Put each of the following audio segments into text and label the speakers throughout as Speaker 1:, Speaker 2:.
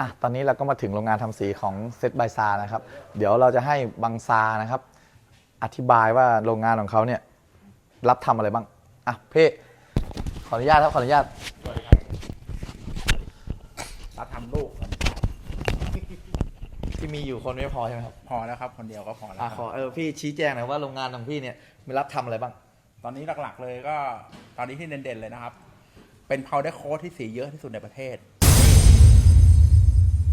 Speaker 1: อะตอนนี้เราก็มาถึงโรงงานทำสีของเซตบายซานะครับ เดี๋ยวเราจะให้บังซานะครับ อธิบายว่าโรงงานของเขาเนี่ยรับทำอะไรบ้างอะเพ่ขออนุญาตครับขออนุญาต
Speaker 2: รับทำลูก
Speaker 1: ที่มีอยู่คนไม่พอใช่ไหมครับ
Speaker 2: พอแล้วครับ คนเดียวก็พอแล้ว
Speaker 1: อะ
Speaker 2: ค
Speaker 1: ขอ
Speaker 2: รับ
Speaker 1: เออพี่ชี้แจงหน่อยว่าโรงงานของพี่เนี่ยมีรับทำอะไรบ้าง
Speaker 2: ตอนนี้หลักๆเลยก็ตอนนี้ที่เด่นๆเลยนะครับ เป็น powder coat ที่สีเยอะที่สุดในประเทศ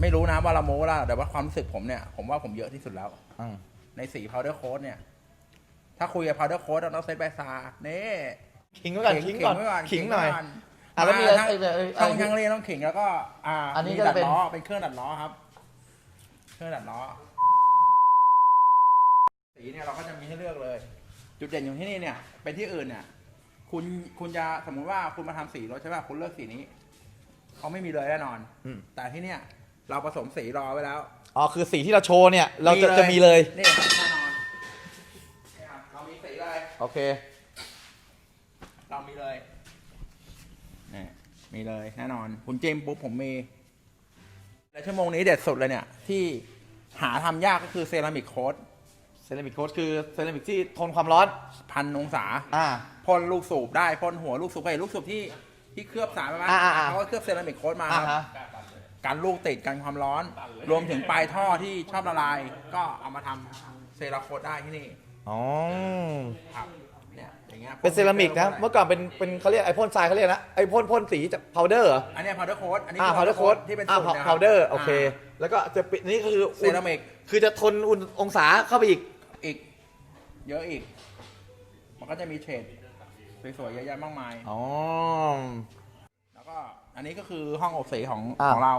Speaker 2: ไม่รู้นะว่าละโม้ละแต่ว่าความรู้สึกผมเนี่ย ผมว่าผมเยอะที่สุดแล้ว
Speaker 1: อืม
Speaker 2: ในสี powder coat เนี่ย ถ้าคุยกับ powder coat เราต้องเซตใบซาเน่
Speaker 1: ขิงไว้ก่อนขิงก่อน
Speaker 2: ไว้ก่อน
Speaker 1: ขิงหน่อย
Speaker 2: ไว้ก่
Speaker 1: อะแล้วมีอะไราเอ้ยเอ้ยเอ้ย
Speaker 2: ช่องช่างเรียนต้องขิงแล้วก็ อ่า
Speaker 1: อันนี้
Speaker 2: มี
Speaker 1: ก็
Speaker 2: ดั
Speaker 1: จะ
Speaker 2: ด
Speaker 1: เป็น
Speaker 2: ล้อเป็นเครื่องดัดล้อครับ เครื่องดัดล้อ สีเนี่ยเราก็จะมีให้เลือกเลย จุดเด่นอยู่ที่นี่เนี่ยเป็นที่อื่นเนี่ย คุณคุณจะสมมุติว่าคุณมาทำสีรถใช่ป่ะคุณเลือกสีนี้เขาไม่มีเลยแน่นอน
Speaker 1: อืม
Speaker 2: แต่ที่เนี่ย เราผสมสีรอไว้แล้ว
Speaker 1: อ๋อคือสีที่เราโชว์เนี่ยเราจะจะมีเลย
Speaker 2: นี่ครับแน่นอนนี่ครับเรามีสีเลย
Speaker 1: โอเค
Speaker 2: เรามีเลยนี่มีเลยแน่นอน คุณจิ้มปุ๊บผมมีและชั่วโมงนี้เด็ดสุดเลยเนี่ย ที่หาทำยากก็คือเซรามิกโค้ด
Speaker 1: เซรามิกโค้ดคือเซรามิกที่ทนความร้อน
Speaker 2: พันองศา
Speaker 1: อ่า
Speaker 2: พ่นลูกสูบได้พ่นหัวลูกสูบไปลูกสูบที่ที่เคลือบสารไปไหม
Speaker 1: อ่าอ่าอ่า
Speaker 2: เขาก็เคลือบเซรามิกโค้ดมา
Speaker 1: อ่า
Speaker 2: ครับ
Speaker 1: ฮะ
Speaker 2: กันลูกติดกันความร้อน รวมถึงปลายท่อที่ชอบละลาย ก็เอามาทำเซราโค้ดได้ที่นี่
Speaker 1: อ๋อ
Speaker 2: ครับเนี่ยอย่างเงี้ย
Speaker 1: เป็นเซรามิกนะ เมื่อก่อนเป็นเป็นเขาเรียกไอพ่นทรายเขาเรียกนะ ไอพ่นพ่นสีจากพาวเดอร์เหรอ
Speaker 2: อันเนี้พาวเดอร์โค้ดอันนี้
Speaker 1: อ่า
Speaker 2: คือ
Speaker 1: พาวเดอร์โค้ด
Speaker 2: ที่เป็น
Speaker 1: อ่า
Speaker 2: สูตรนะค
Speaker 1: พาวเดอร์โอเคาแล้วก็จะปิดนี่คือ
Speaker 2: เซรามิก
Speaker 1: คือจะทนอุ่นองศาเข้าไปอีก
Speaker 2: อีก เยอะอีก มันก็จะมีเฉดสวยๆเยอะแยะมากมาย
Speaker 1: อ๋อ
Speaker 2: แล้วก็ อันนี้ก็คือห้องอบสีของ
Speaker 1: อ่า
Speaker 2: ของเรา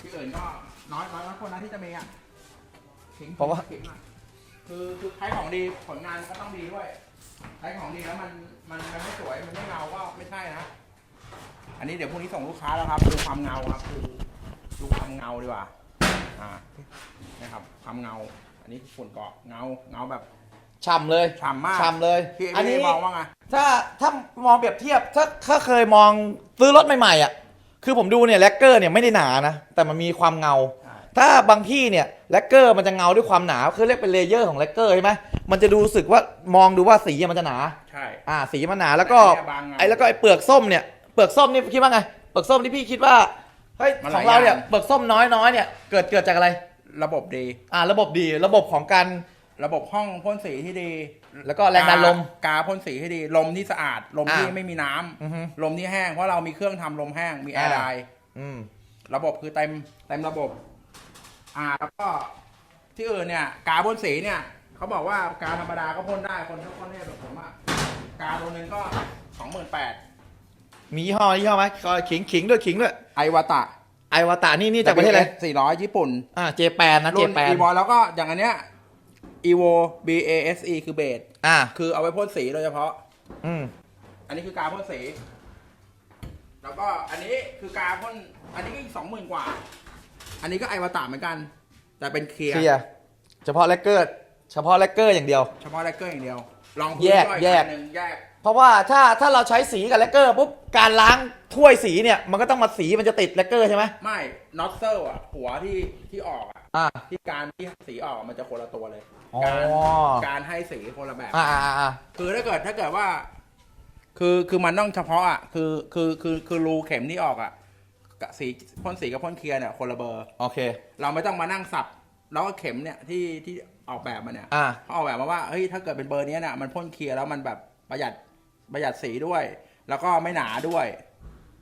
Speaker 2: ที่อื่นก็น้อยน้อยน้อยคนนะที่จะมีอะขิง
Speaker 1: เพราะว่า
Speaker 2: ขิงหน่อยคือคือใช้ของดีผลงานก็ต้องดีด้วยใช้ของดีแล้วมันมันมันไม่สวยมันไม่เงาก็ไม่ใช่นะอันนี้เดี๋ยวพรุ่งนี้ส่งลูกค้าแล้วครับดูความเงาครับดูดูความเงาดีกว่า อ่านะครับความเงา อันนี้ฝุ่นเกาะเงาเงาแบบ
Speaker 1: ฉ่ำเลย
Speaker 2: ฉ่ำมาก
Speaker 1: ฉ่ำเลย
Speaker 2: พี่
Speaker 1: อันนี้
Speaker 2: พี่มองว่าไง
Speaker 1: ถ้าถ้ามองเปรียบเทียบถ้าถ้าเคยมองซื้อรถใหม่ๆอะคือผมดูเนี่ยแลกเกอร์เนี่ยไม่ได้หนานะ แต่มันมีความเงา
Speaker 2: ใช่
Speaker 1: ถ้าบางที่เนี่ยแลกเกอร์มันจะเงาด้วยความหนาคือเรียกเป็นเลเยอร์ของแลกเกอร์ใช่ไหมมันจะดูรู้สึกว่ามองดูว่าสีมันจะหนา
Speaker 2: ใช่
Speaker 1: อ่าสีมันหนาแล้วก็
Speaker 2: แต่เนี่ยบางเงา
Speaker 1: ไอ้แล้วก็ไอ้เปลือกส้มเนี่ยเปลือกส้มนี่คิดว่าไงเปลือกส้มที่พี่คิดว่าเฮ้ย
Speaker 2: มันห
Speaker 1: ข
Speaker 2: ลา
Speaker 1: อยงเราเนี่ย
Speaker 2: อย่าง
Speaker 1: เปลือกส้มน้อยน้อยๆเนี่ยเกิดเกิดจากอะไร
Speaker 2: ระบบดี
Speaker 1: อ่าระบบดีระบบของการ
Speaker 2: ระบบห้องพ่นสีที่ดี
Speaker 1: แล้วก็แรงดันลม
Speaker 2: กาพ่นสีให้ดี ลมที่สะอาด ลมที่
Speaker 1: อ่า
Speaker 2: ไม่มีน้ำ
Speaker 1: อือฮึ
Speaker 2: ลมที่แห้งเพราะเรามีเครื่องทำลมแห้งมีแอร์
Speaker 1: อ่า
Speaker 2: ได
Speaker 1: อืม
Speaker 2: ระบบคือเต็มเต็มระบบ อ่าแล้วก็ที่อื่นเนี่ย กาพ่นสีเนี่ยเขาบอกว่ากาธรรมดาก็พ่นได้คนที่พ่นเนี่ยแบบผมอะกาตัวหนึงก็สองหมื่นแปด
Speaker 1: มียี่ห้อยี่ห้อไหมขอขิงขิงด้วยขิงด้วย
Speaker 2: ไอวาตะ
Speaker 1: ไอวาตานี่นี่จากประเทศอะไร
Speaker 2: สี่ร้อยญี่ปุ่น
Speaker 1: อ่า เจแปนนะ เจ
Speaker 2: รุ่น
Speaker 1: แปน
Speaker 2: อีวอแล้วก็อย่างอันเนี้ย evo b a s e คือเบส
Speaker 1: อ่า
Speaker 2: คือเอาไว้พ่นสีโดยเฉพาะ
Speaker 1: อืม
Speaker 2: อันนี้คือกาพ่นสี แล้วก็อันนี้คือกาพ่น อันนี้ก็อีกสองหมื่นกว่า อันนี้ก็ไอวตารเหมือนกัน แต่เป็นเคลียร์
Speaker 1: เคลียร์เฉพาะแลกเกอร์ เฉพาะแลกเกอร์อย่างเดียว
Speaker 2: เฉพาะแลกเกอร์อย่างเดียว ลอง
Speaker 1: แยก
Speaker 2: ด้วย
Speaker 1: แยก
Speaker 2: อันหนึ่งแยก
Speaker 1: เพราะว่าถ้าถ้าเราใช้สีกับแลกเกอร์ปุ๊บการล้างถ้วยสีเนี่ย มันก็ต้องมาสีมันจะติดแลกเกอร์ใช่ไหม
Speaker 2: ไม่น็อตเซลอะ หัวที่ที่ออกอะ
Speaker 1: อ่า
Speaker 2: ที่การที่สีออกมันจะคนละตัวเลย
Speaker 1: อ๋อ
Speaker 2: การการให้สีคนละแบบ
Speaker 1: อ่าอ่าอ่า
Speaker 2: คือถ้าเกิดถ้าเกิดว่า คือคือมันต้องเฉพาะอะคือคือคือคือรูเข็มที่ออกอะกับสีพ่นสีกับพ่นเคลียร์เนี่ยคนละเบอร์
Speaker 1: โอเค
Speaker 2: เราไม่ต้องมานั่งสับ แล้วก็เข็มเนี่ยที่ที่ออกแบบมาเนี่ย
Speaker 1: อ่า
Speaker 2: เขาออกแบบมาว่าเฮ้ยถ้าเกิดเป็นเบอร์เนี้ยเนี่ยมันพ่นเคลียร์แล้วมันแบบประหยัดประหยัดสีด้วย แล้วก็ไม่หนาด้วย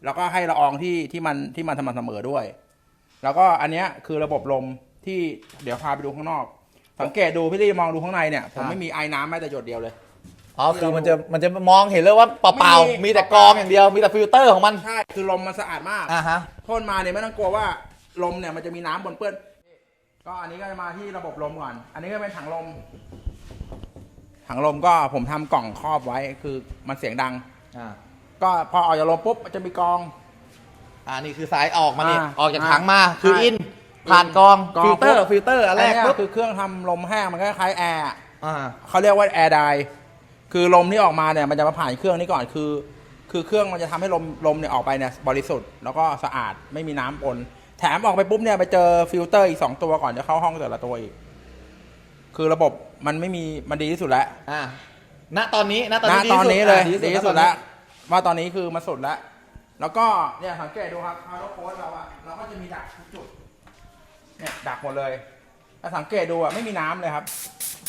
Speaker 2: แล้วก็ให้ละอองที่ที่มันที่มันสม่ำเสมอด้วย แล้วก็อันเนี้ยคือระบบลมที่เดี๋ยวพาไปดูข้างนอก สังเกตดูพี่ลี่มองดูข้างในเนี่ยผม
Speaker 1: อ่า
Speaker 2: ไม่มีไอ้น้ำแม้แต่หยดเดียวเลย
Speaker 1: อ๋อคือมันจะมันจะมองเห็นเลยว่าเปล่า
Speaker 2: ไม่มี
Speaker 1: ๆมีแต่กรองอย่างเดียวมีแต่ฟิลเตอร์ของมัน
Speaker 2: ใช่คือลมมันสะอาดมาก
Speaker 1: อ่าฮะ
Speaker 2: พ่นมาเนี่ยไม่ต้องกลัวว่าลมเนี่ยมันจะมีน้ำบนเปื้อน ก็อันนี้ก็จะมาที่ระบบลมก่อน อันนี้ก็เป็นถังลม ถังลมก็ผมทำกล่องครอบไว้คือมันเสียงดัง
Speaker 1: อ่า
Speaker 2: ก็พอออกจากลมปุ๊บมันจะมีกรอง
Speaker 1: อ่านี่คือสายออกมานี่
Speaker 2: อ่า
Speaker 1: ออกจากถังมาคือ
Speaker 2: ใช่
Speaker 1: อิน ผ่านกรอง
Speaker 2: กรอง
Speaker 1: ฟิลเตอร์
Speaker 2: ปุ๊บ
Speaker 1: ฟิลเตอร์อันแรก
Speaker 2: เนี้ย
Speaker 1: ปุ๊บ
Speaker 2: คือเครื่องทำลมแห้งมันก็คล้ายๆแอร์อะ
Speaker 1: อ่า
Speaker 2: เขาเรียกว่าแอร์ไดคือลมที่ออกมาเนี่ยมันจะมาผ่านเครื่องนี้ก่อนคือ คือเครื่องมันจะทำให้ลมลมเนี่ยออกไปเนี่ยบริสุทธิ์แล้วก็สะอาดไม่มีน้ำปนแถมออกไปปุ๊บเนี่ยไปเจอฟิลเตอร์อีกสองตัวก่อนจะเข้าห้องแต่ละตัวอีก คือระบบมันไม่มีมันดีที่สุดแล้ว
Speaker 1: อ่าณตอนนี้ณตอน
Speaker 2: ณ
Speaker 1: นี้
Speaker 2: ตอนนี้เลย
Speaker 1: อะ
Speaker 2: ดีที่สุดแล้วว่าตอนนี้คือมันสุดแล้ว แล้วก็เนี่ยสังเกตดูครับพาวเวอร์โค้ดเราอะเราก็จะมีดักทุกจุด เนี่ยดักหมดเลยถ้าสังเกตดูอะไม่มีน้ำเลยครับ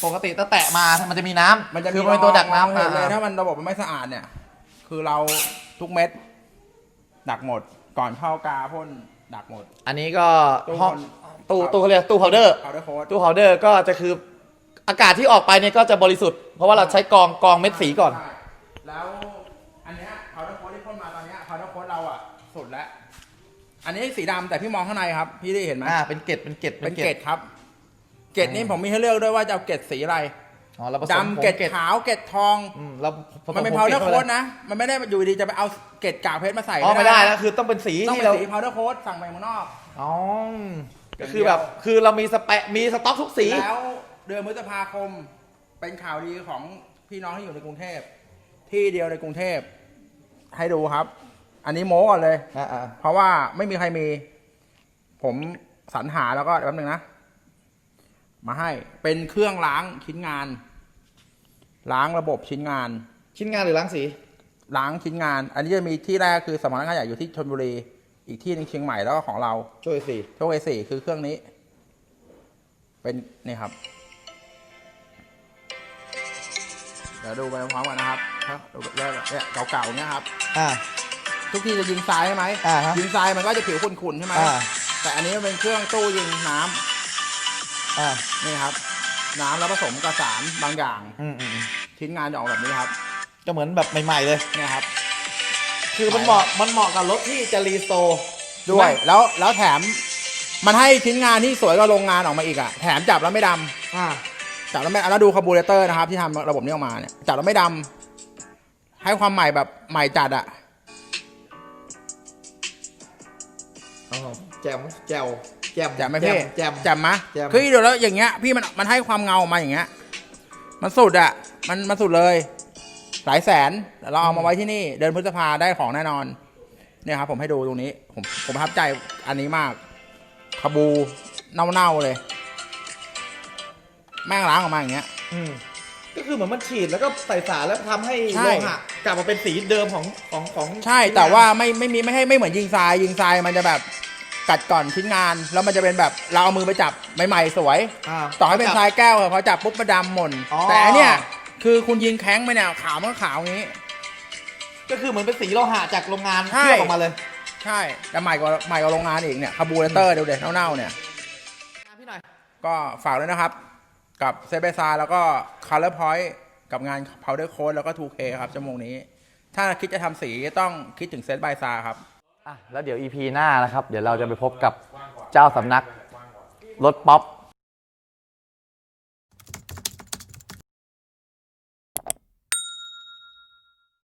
Speaker 1: ปกติถ้าแตะมามันจะมีน้ำ
Speaker 2: มันจะ
Speaker 1: คื
Speaker 2: มี
Speaker 1: อมันเป็นตัวดักน้ำ
Speaker 2: เห็นเลย
Speaker 1: อ่า
Speaker 2: ถ้ามันระบบมันไม่สะอาดเนี่ย คือเราทุกเม็ด ดักหมด ก่อนเข้ากาพ่นดักหมด
Speaker 1: อันนี้ก็
Speaker 2: ตู้
Speaker 1: ห้อง
Speaker 2: คน
Speaker 1: ตู้ตู้เขาเรียกตู้พาวเดอร์
Speaker 2: พาวเวอร์โค้ด
Speaker 1: ตู้พาวเดอร์ก็จะคืออากาศที่ออกไปเนี่ยก็จะบริสุทธิ์ เพราะว่าเราใช้กรองกรองเม็ดสีก่อน
Speaker 2: ใช่แล้ว อันนี้สีดำแต่พี่มองข้างในครับ พี่ได้เห็นไหม
Speaker 1: อ่าเป็นเกล็ดเป็นเกล็ด
Speaker 2: เป็นเกล็ดครับ เกล็ดนี้ผมมีให้เลือกด้วยว่าจะเอาเกล็ดสีอะไร
Speaker 1: อ๋อเราผสม
Speaker 2: ดำเกล็ด
Speaker 1: ผง
Speaker 2: ขาวเกล็ดทอง
Speaker 1: อืมเราผส
Speaker 2: มันเป็น
Speaker 1: ผง
Speaker 2: พาวเดอร์
Speaker 1: ก
Speaker 2: โค้
Speaker 1: ล็
Speaker 2: ดนะ มันไม่ได้อยู่ดีจะไปเอาเกล็ดกากเพชรมาใส่
Speaker 1: อ๋อไม่ได้แล้วคือต้องเป็นสี
Speaker 2: ต้อง
Speaker 1: ที่
Speaker 2: เป็น
Speaker 1: เรา
Speaker 2: สีพาวเดอร์โค้ดสั่งไปเมืองนอก
Speaker 1: อ๋อก็คือแบบคือเรามีสเปะมีสต็อกทุกสี
Speaker 2: แล้วเดือนพฤษภาคมเป็นข่าวดีของพี่น้องที่อยู่ในกรุงเทพ ที่เดียวในกรุงเทพ ให้ดูครับ อันนี้โม้ก่อนเลย
Speaker 1: อ่าอ่า
Speaker 2: เพราะว่าไม่มีใครมี ผมสรรหาแล้วก็เดี๋ยวแป๊บนึงนะ มาให้เป็นเครื่องล้างชิ้นงาน ล้างระบบชิ้นงาน
Speaker 1: ชิ้นงานหรือล้างสี
Speaker 2: ล้างชิ้นงาน อันนี้จะมีที่แรกคือสำนักงานใหญ่อยู่ที่ชนบุรี อีกที่หนึงเชียงใหม่แล้วก็ของเรา
Speaker 1: ช่วยสี
Speaker 2: โชคเอสี่คือเครื่องนี้ เป็นนี่ครับ เดี๋ยวดูไปพร้อมกันนะครับครับดูเนี่ยเนี่ยเก่าๆเนี่ยครับ
Speaker 1: อ่า
Speaker 2: ทุกที่จะยิงทรายใช่ไหม
Speaker 1: อ่าฮะ
Speaker 2: ยิงทรายมันก็จะผิวขุ่นๆใช่ไหม
Speaker 1: อ่า
Speaker 2: แต่อันนี้มันเป็นเครื่องตู้ยิงน้ำ
Speaker 1: อ่า
Speaker 2: นี่ครับ น้ำแล้วผสมกับสารบางอย่าง
Speaker 1: อืมอืมอืม
Speaker 2: ชิ้นงานจะออกแบบนี้ครับ
Speaker 1: ก็เหมือนแบบใหม่ๆเลย
Speaker 2: เนี่ยครับ
Speaker 1: คือมันเหมาะมันเหมาะกับรถที่จะรีสโตร์
Speaker 2: ด้วย แล้วแล้วแถมมันให้ชิ้นงานที่สวยกว่าโรงงานออกมาอีกอะแถมจับแล้วไม่ดำ
Speaker 1: อ่า
Speaker 2: จับแล้วไม่แล้วดูคาร์บูเรเตอร์นะครับ ที่ทำระบบนี้ออกมาเนี่ยจับแล้วไม่ดำให้ความใหม่แบบใหม่จัดอะ
Speaker 1: อ๋อแจมแจวแจม
Speaker 2: แจ่มไหมพี่
Speaker 1: แจม
Speaker 2: แจ่มไหม
Speaker 1: แจ่ม
Speaker 2: คือเดี๋ยวแล้วอย่างเงี้ยพี่มันมันให้ความเงาออกมาอย่างเงี้ย มันสุดอะมันมันสุดเลย หลายแสนแต่เราเอามาไว้ที่นี่ เดินพฤษภาได้ของแน่นอน เนี่ยครับผมให้ดูตรงนี้ ผมผมประทับใจอันนี้มากคาบูเน่าๆเลย แม่งล้างออกมาอย่างเงี้ย
Speaker 1: อืมก็ คือเหมือนมันฉีดแล้วก็ใส่สารแล้วทำให้
Speaker 2: ใช่
Speaker 1: โลหะกลับมาเป็นสีเดิมของของของ
Speaker 2: ใช่แต่ว่าไม่ไม่มีไม่ให้ไม่เหมือนยิงทรายยิงทรายมันจะแบบกัดก่อนชิ้นงาน แล้วมันจะเป็นแบบเราเอามือไปจับใหม่ๆสวยา ต่อให้เป็นทรายแก้วพอจับปุ๊บมันดำหม่น
Speaker 1: อ๋อ
Speaker 2: แต่อันเนี้ยคือคุณยิงแข้งไปเนี่ยขาวมันก็ขาวอย่างนี้
Speaker 1: ก็คือเหมือนเป็นสีโลหะจากโรงงาน
Speaker 2: ใช่
Speaker 1: เคลือบออกมาเลย
Speaker 2: ใช่แต่ใหม่กว่าใหม่กว่าโรงงานอีกเนี่ยคาบูเรเตอร์เดี๋ยวเด็เน่าๆเนี่ย
Speaker 1: พี่หน่อย
Speaker 2: ก็ฝากด้วยนะครับ กับเซเบซาแล้วก็ Color Point กับงาน Powder Coat แล้วก็ 2K ครับชั่วโมงนี้ ถ้าคิดจะทำสีต้องคิดถึงเซตบายซาครับ
Speaker 1: อะแล้วเดี๋ยว EP หน้านะครับ เดี๋ยวเราจะไปพบกับเจ้าสำนักรถป๊อป